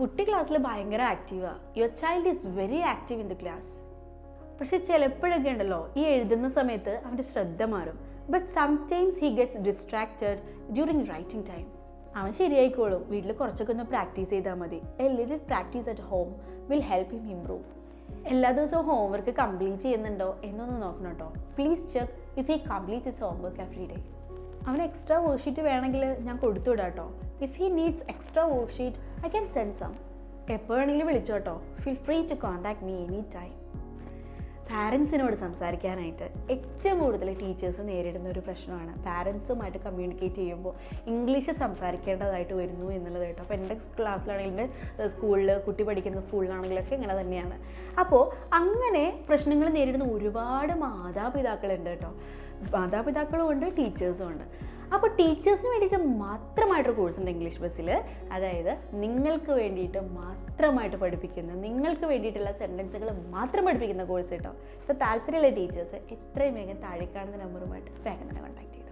കുട്ടി ക്ലാസ്സിൽ ഭയങ്കര ആക്റ്റീവാണ് your child is very active in the class പക്ഷെ ചിലപ്പോഴൊക്കെ ഉണ്ടല്ലോ ഈ എഴുതുന്ന സമയത്ത് അവന്റെ ശ്രദ്ധ മാറും. But sometimes he gets distracted during writing time അവൻ ശരിയായിക്കോളും. വീട്ടിൽ കുറച്ചൊക്കെ ഒന്ന് പ്രാക്ടീസ് ചെയ്താൽ മതി. A little practice at home will help him improve എല്ലാ ദിവസവും ഹോംവർക്ക് കംപ്ലീറ്റ് ചെയ്യുന്നുണ്ടോ എന്നൊന്ന് നോക്കണം കേട്ടോ. Please check if he complete is homework every day അവന് എക്സ്ട്രാ വർക്ക് ഷീറ്റ് വേണമെങ്കിൽ ഞാൻ കൊടുത്തു വിടാം കേട്ടോ if he needs extra worksheet I can send some എപ്പോൾ വേണമെങ്കിലും വിളിച്ചോട്ടോ feel free to contact me any time പാരൻസിനോട് സംസാരിക്കാനായിട്ട് ഏറ്റവും കൂടുതൽ ടീച്ചേഴ്സ് നേരിടുന്ന ഒരു പ്രശ്നമാണ്. പാരൻസുമായിട്ട് കമ്മ്യൂണിക്കേറ്റ് ചെയ്യുമ്പോൾ ഇംഗ്ലീഷ് സംസാരിക്കേണ്ടതായിട്ട് വരുന്നു എന്നുള്ളത് കേട്ടോ. അപ്പോൾ എന്റെ ക്ലാസ്സിലാണെങ്കിൽ എന്റെ സ്കൂളിൽ കുട്ടി പഠിക്കുന്ന സ്കൂളിലാണെങ്കിലൊക്കെ ഇങ്ങനെ തന്നെയാണ്. അപ്പോൾ അങ്ങനെ പ്രശ്നങ്ങൾ നേരിടുന്ന ഒരുപാട് മാതാപിതാക്കളുണ്ട് കേട്ടോ. മാതാപിതാക്കളും ഉണ്ട് ടീച്ചേഴ്സും ഉണ്ട് അപ്പോൾ ടീച്ചേഴ്സിന് വേണ്ടിയിട്ട് മാത്രമായിട്ടൊരു കോഴ്സ് ഉണ്ട് ഇംഗ്ലീഷ് ബസ്സിൽ അതായത് നിങ്ങൾക്ക് വേണ്ടിയിട്ട് മാത്രമായിട്ട് പഠിപ്പിക്കുന്ന നിങ്ങൾക്ക് വേണ്ടിയിട്ടുള്ള സെന്റൻസുകൾ മാത്രം പഠിപ്പിക്കുന്ന കോഴ്സ് കേട്ടോ സോ താല്പര്യമുള്ള ടീച്ചേഴ്സ് എത്രയും വേഗം താഴെ കാണുന്ന നമ്പറുമായിട്ട് വേഗം തന്നെ കോൺടാക്ട് ചെയ്തു